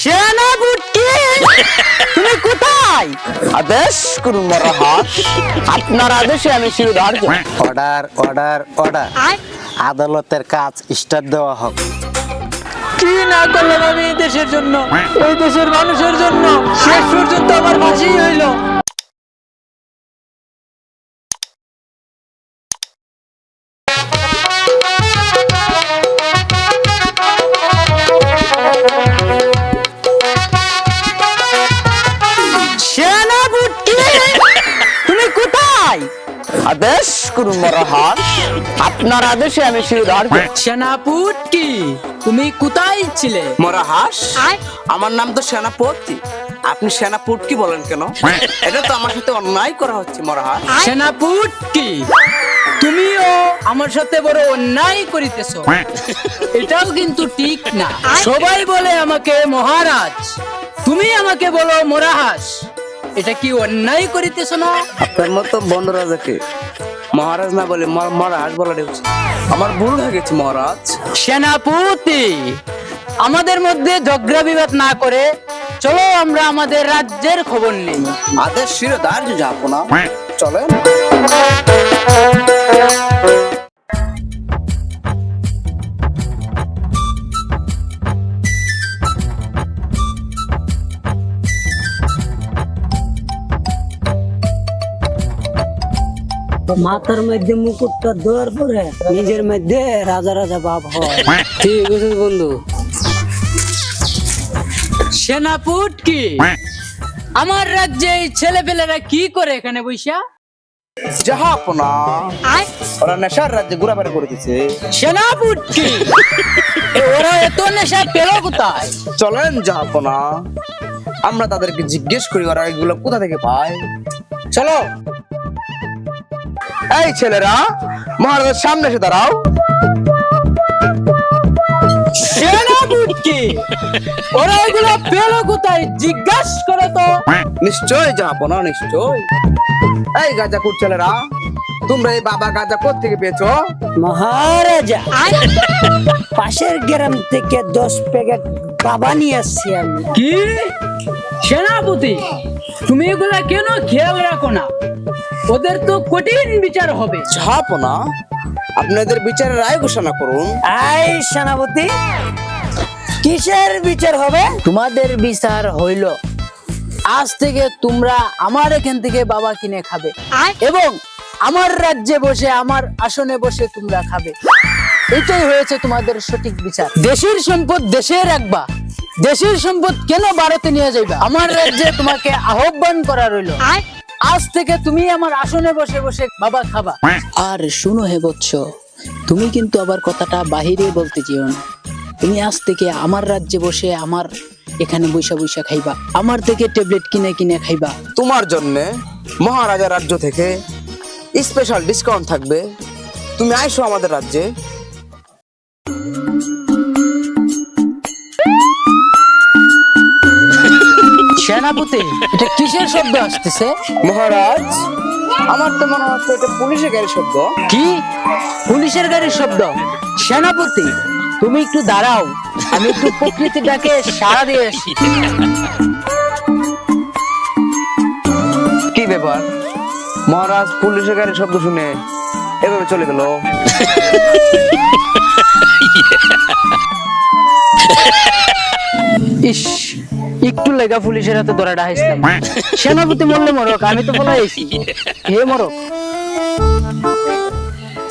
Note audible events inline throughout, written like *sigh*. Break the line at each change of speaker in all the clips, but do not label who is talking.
সেনাপতি তুমি কোথায়?
আদেশ করুন মহারাজ আপনার আদেশে আমি শিরোধার্য
অর্ডার অর্ডার অর্ডার। আদালতের কাজ স্টার দেওয়া হোক।
কি না করলাম আমি এই দেশের জন্য? এই দেশের মানুষের জন্য? শেষ পর্যন্ত আমার ফাঁসি হইল।
করুন মহারাজ আপনার আদেশে আমি শিরোধার্য
সেনাপুট তুমি কোথায় ছিলে?
মরাহাস আমার নাম তো সেনাপতি। আপনি সেনাপুট কি বলেন কেন? এটা তো আমার সাথে অন্যায় করা হচ্ছে মরাহাস।
সেনাপুট কি তুমিও আমার সাথে বড় অন্যায় করিতেছো। এটাও কিন্তু ঠিক না। সবাই বলে আমাকে মহারাজ। তুমি আমাকে বলো মোরাহাস। এটা কি অন্যায় করিতেছো না?
আপনার মতো বন্ধরাজাকে মহারাজ না বলে মহারাজ বলা উচিত আমার ভুল হয়ে গেছে মহারাজ।
সেনাপতি আমাদের মধ্যে ঝগড়া বিবাদ না করে চলো আমরা আমাদের রাজ্যের খবর নেই।
আদেশ শিরোধার্য যাব না চলেন।
মাথার মধ্যে মুকুটটা দেওয়ার পরে নিজের মধ্যে রাজা রাজা ভাব হয়।
ঠিক আছে বন্ধু। সেনাপুট কি? আমার রাজ্যে এই ছেলেপেলেরা কি করে এখানে বৈশা?
জাহাপনা ওরা নেশার রাজ্যে ঘোরাফেরা
সেনাপুট কি? ওরা এত নেশা পেল কোথায়?
চলেন জাহাপনা আমরা তাদেরকে জিজ্ঞেস করি ওরা এগুলো কোথা থেকে পায়। চলো।
এই ছেলেরা মহারাজের সামনে এসে দাঁড়াও।
সেনাপুট ওরা এগুলো পেল কোথায়? জিজ্ঞাসা করে তো।
নিশ্চয় জাহাপনা নিশ্চয় এই গাজা কুট ছেলেরা তোমরা এই বাবা গাজা কোথ থেকে পেয়েছ?
মহারাজা পাশের গ্রাম থেকে দশ প্যাকেট বাবা নিয়ে আসছি আমি।
কি? সেনাপতি? তুমি এগুলা কেন খেয়াল রাখো না? ওদের তো কঠিন বিচার হবে।
আপনাদের বিচারের রায় ঘোষণা করুন।
আই সেনাপতি কিসের বিচার হবে?
তোমাদের বিচার হইল আজ থেকে তোমরা আমার এখান থেকে বাবা কিনে খাবে। এবং আমার রাজ্যে বসে আমার আসনে বসে তোমরা খাবে। এটাই হয়েছে তোমাদের সঠিক বিচার। দেশের সম্পদ দেশে রাখবা। দেশের সম্পদ কেন ভারতে নিয়ে যাইবা? আমার রাজ্যে তোমাকে আহ্বান করা রইল। আজ থেকে তুমি আমার আসনে বসে বসে বাবা খাবা। আর শুনো হে বৎস তুমি কিন্তু আবার কথাটা বাহিরে বলতে যেও না। তুমি আজ থেকে আমার রাজ্যে বসে আমার এখানে বৈশা বৈশা খাইবা। আমার থেকে ট্যাবলেট কিনে কিনে খাইবা।
তোমার জন্য মহারাজা রাজ্য থেকে স্পেশাল ডিসকাউন্ট থাকবে। তুমি আইসো আমাদের রাজ্যে।
সেনাপতি? এটা কিসের শব্দ আসতেছে?
মহারাজ? আমার তো মনে হচ্ছে এটা পুলিশের গাড়ির শব্দ।
কি? পুলিশের গাড়ির শব্দ? সেনাপতি তুমি একটু দাঁড়াও। আমি একটু প্রকৃতি ডাকে সাড়া দিয়ে আসি।
কি ব্যাপার? মহারাজ পুলিশের গাড়ির শব্দ শুনে এভাবে চলে গেল।
ইস একটু লেগা পুলিশের হাতে ধরা ডাহাইছিলাম সেনাপতি মরলে মরক আমি তো আইছি। হে মরক।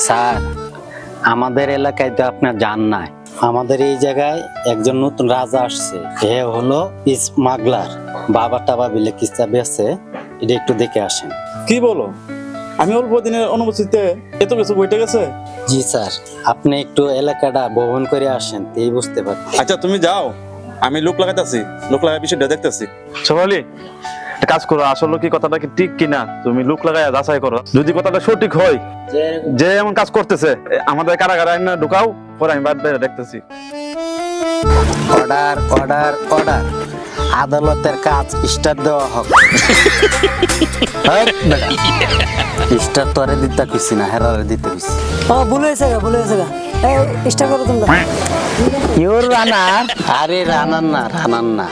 স্যার আমাদের এলাকায় তো আপনার জান নাই। আমাদের এই জায়গায় একজন নতুন রাজা আসছে। এ হলো স্মাগলার। বাবা টাবা বিলে কিস্তা বেছে এটা একটু দেখে আসেন।
কি বলো? আমি অল্প দিনের অনুপস্থিতিতে এত কিছু বইটে গেছে?
জি স্যার আপনি একটু এলাকাটা ভ্রমণ করে আসেন এই বুঝতে পারেন
আচ্ছা তুমি যাও। আমি লোক লাগাইতেছি লোক লাগাই বিষয়টা দেখতেছি।
সোমালি কাজ করো আসলে কি কথাটা কি ঠিক কিনা? তুমি লোক লাগাই যাচাই করো। যদি কথাটা সঠিক হয় যে এমন কাজ করতেছে আমাদের কারাগারে আইনা ঢুকাও পরে আমি বাদ বাইরে দেখতেছি।
অর্ডার অর্ডার অর্ডার আদালতের কাজ স্টার্ট দেওয়া হোক। *laughs* স্টার তো আরে দিতে খুশি না হেরারে দিতে খুশি
ও ভুল হয়েছে গা ভুল হয়েছে গা। এই চেষ্টা করো তোমরা। ইউর রানার
আরে রানার না রানার না।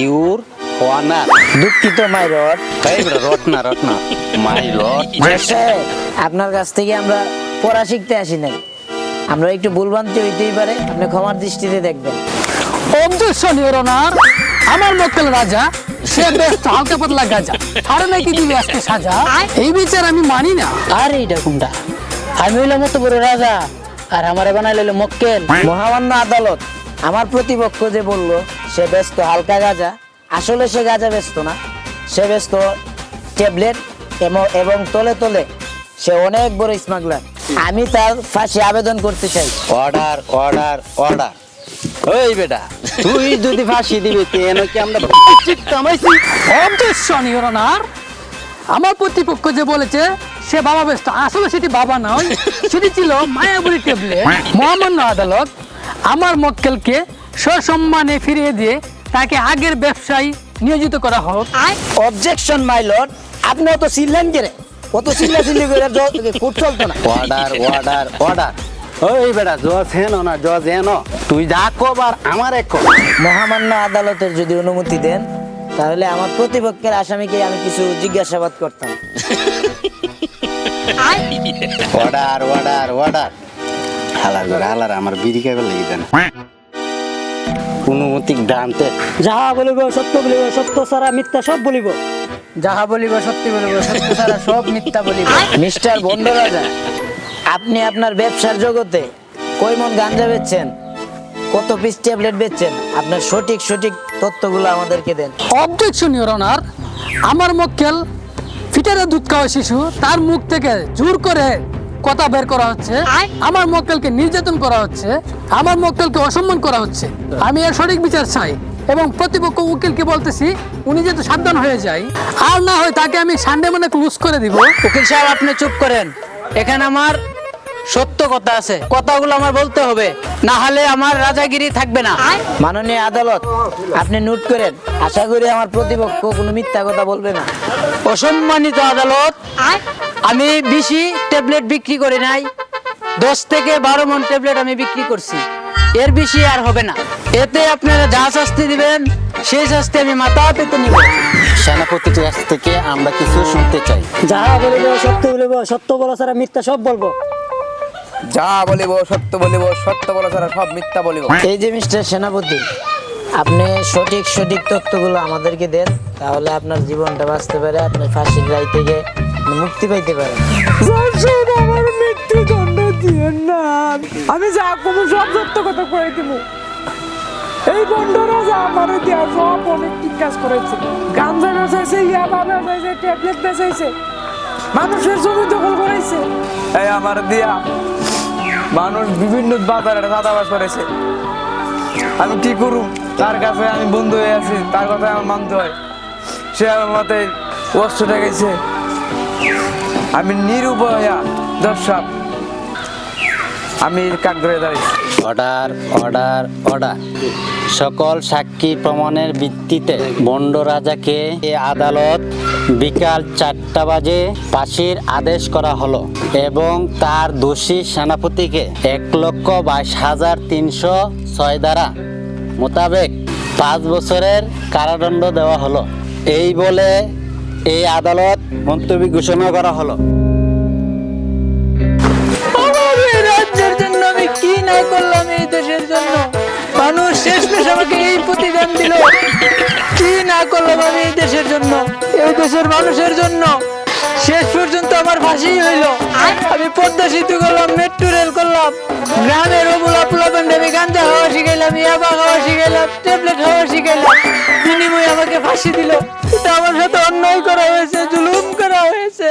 ইউর ওয়ানার
দুঃখিত মাই
বেটা রট না রট না। মাই রট
আপনার কাছ থেকে আমরা পড়া শিখতে আসি নাই। আমরা একটু ভুলভ্রান্তি হইতেই পারে আপনি ক্ষমার দৃষ্টিতে দেখবেন।
অবজেকশন ইওর অনার আমার মক্কেল রাজা সে বেশ হালকা পাতলা গাজা। আর নাকি দিবে আজকে সাজা? এই বিচার আমি মানি না।
আর এইটা কোনটা আমি হইলাম মতো বড় রাজা। আর আমারে বানাই লইলো মক্কেল। মহামান্য আদালত আমার প্রতিপক্ষ যে বলল সে ব্যস্ত হালকা গাজা। আসলে সে গাজা ব্যস্ত না সে ব্যস্ত ট্যাবলেট এবং- এবং তলে তলে। সে অনেক বড় স্মাগলার। আমি তার ফাঁসি আবেদন করতে চাই।
অর্ডার অর্ডার অর্ডার ওই বেটা তুই যদি ফাঁসি দিবি তেন কি আমরা কামাইছি
অবজেকশন ইওর অনার। আমার প্রতিপক্ষ যে বলেছে সে বাবা ব্যস্ত। আসলে সেটি বাবা নয় সেটি ছিল মায়াবুরি ট্যাবলেট মহামান্য আদালত আমার মক্কেলকে সসম্মানে ফিরিয়ে দিয়ে তাকে আগের ব্যবসায় নিয়োজিত করা হোক।
অবজেকশন মাই লর্ড আপনি অত চিল্লেন কেরে অত চিল্লা চিল্লি করে কোর্ট চলতো না।
অর্ডার অর্ডার অর্ডার ওই বেটা জজ হেন না জজ হেন। তুই যা কবার আমার এক।
মহামান্য আদালতের যদি অনুমতি দেন তাহলে আমার প্রতিপক্ষের আসামিকে আমি কিছু জিজ্ঞাসাবাদ করতাম।
অর্ডার অর্ডার অর্ডার হালার করে হালার আমার বিড়ি খাইবার লেগে দেন। অনুমতি
যাহা বলিব সত্য বলিব সত্য সারা মিথ্যা সব বলিব।
যাহা বলিব সত্যি বলিব সত্য ছাড়া সব মিথ্যা বলিব।
মিস্টার বন্ডরাজা আপনি আপনার ব্যবসার জগতে কই মন গাঞ্জা বেচছেন? কত পিস ট্যাবলেট বেচছেন? আপনার সঠিক সঠিক তথ্যগুলো আমাদেরকে দেন।
অবজেকশন ইওর অনার আমার মক্কেল ফিটারে দুধ খাওয়া শিশু তার মুখ থেকে জোর করে কথা বের করা হচ্ছে। আমার মক্কেলকে নির্যাতন করা হচ্ছে। আমার মক্কেলকে অসম্মান করা হচ্ছে। আমি এর সঠিক বিচার চাই এবং প্রতিপক্ষ উকিলকে বলতেছি উনি যেহেতু সাবধান হয়ে যায় আর না হয় তাকে আমি সানডে মানে ক্লোজ করে দিব। উকিল সাহেব আপনি চুপ করেন। এখানে আমার সত্য কথা আছে। কথাগুলো আমার বলতে হবে। না হলে আমার রাজাগিরি থাকবে না।
মাননীয় আদালত আপনি নোট করেন। আশা করি আমার প্রতিপক্ষ কোনো মিথ্যা কথা বলবে না।
অসম্মানিত আদালত আমি বেশি ট্যাবলেট বিক্রি করি নাই। দশ থেকে বারো মন ট্যাবলেট আমি বিক্রি করছি। এর বেশি আর হবে না। এতে আপনারা যা শাস্তি দিবেন সেই শাস্তি আমি মাথা পেতে নিব।
সেনাপতির কাছ থেকে আমরা কিছু শুনতে চাই।
যাহা বলিব সত্য বলিব সত্য বলা ছাড়া মিথ্যা সব বলব।
যা বলিব সত্য বলিব সত্য বলা ছাড়া সব মিথ্যা বলিব।
এই যে মিস্টার সেনাপতি আপনি সঠিক সঠিক তথ্যগুলো আমাদেরকে দেন তাহলে আপনার জীবনটা বাঁচতে পারে আপনি ফাঁসির রায় থেকে মুক্তি পাইতে পারেন।
আমার মৃত্যুদণ্ড দিয়েন না। আমি যা কোনো সব সত্য কথা করে দিব। এই বন্ড রাজা আমার দেওয়া সব অনেক ঠিক কাজ করেছে। গাঞ্জা বেচাইছে ইয়াবা বেচাইছে ট্যাবলেট বেচাইছে মানুষের জমি দখল করেছে এই আমার দিয়া মানুষ বিভিন্ন বাজারে চাঁদাবাজ করেছে। আমি কি করুম? তার কাছে আমি বন্ধু হয়ে আছি, তার কথা আমার মানতে হয়। সে আমার মতে কষ্টটা গেছে। আমি নিরুপয়া দর্শক। আমি কাঠ দাঁড়িয়েছি
অর্ডার অর্ডার অর্ডার। সকল সাক্ষী প্রমাণের ভিত্তিতে বন্ড রাজাকে এ আদালত বিকাল চারটা বাজে ফাঁসির আদেশ করা হলো এবং তার দোষী সেনাপতিকে এক লক্ষ বাইশ হাজার তিনশো ছয় দ্বারা মোতাবেক পাঁচ বছরের কারাদণ্ড দেওয়া হলো। এই বলে এই আদালত মন্তব্য ঘোষণা করা হলো।
কি করলাম এই দেশের জন্য? মানুষ শেষমেশ আমাকে এই প্রতিদান দিল। কি না করলাম আমি এই দেশের জন্য, এই দেশের মানুষের জন্য? শেষ পর্যন্ত আমার ফাঁসি হইল। আমি পদ্মা সেতু করলাম, মেট্রো রেল করলাম, গ্রামের ওগুলা পোলাপান্ডে আমি গাঞ্জা খাওয়া শিখাইলাম, ইয়াবা খাওয়া শিখাইলাম, ট্যাবলেট খাওয়া শিখাইলাম, বিনিময়ে আমাকে ফাঁসি দিল। এটা আমার সাথে অন্যায় করা হয়েছে, জুলুম করা হয়েছে।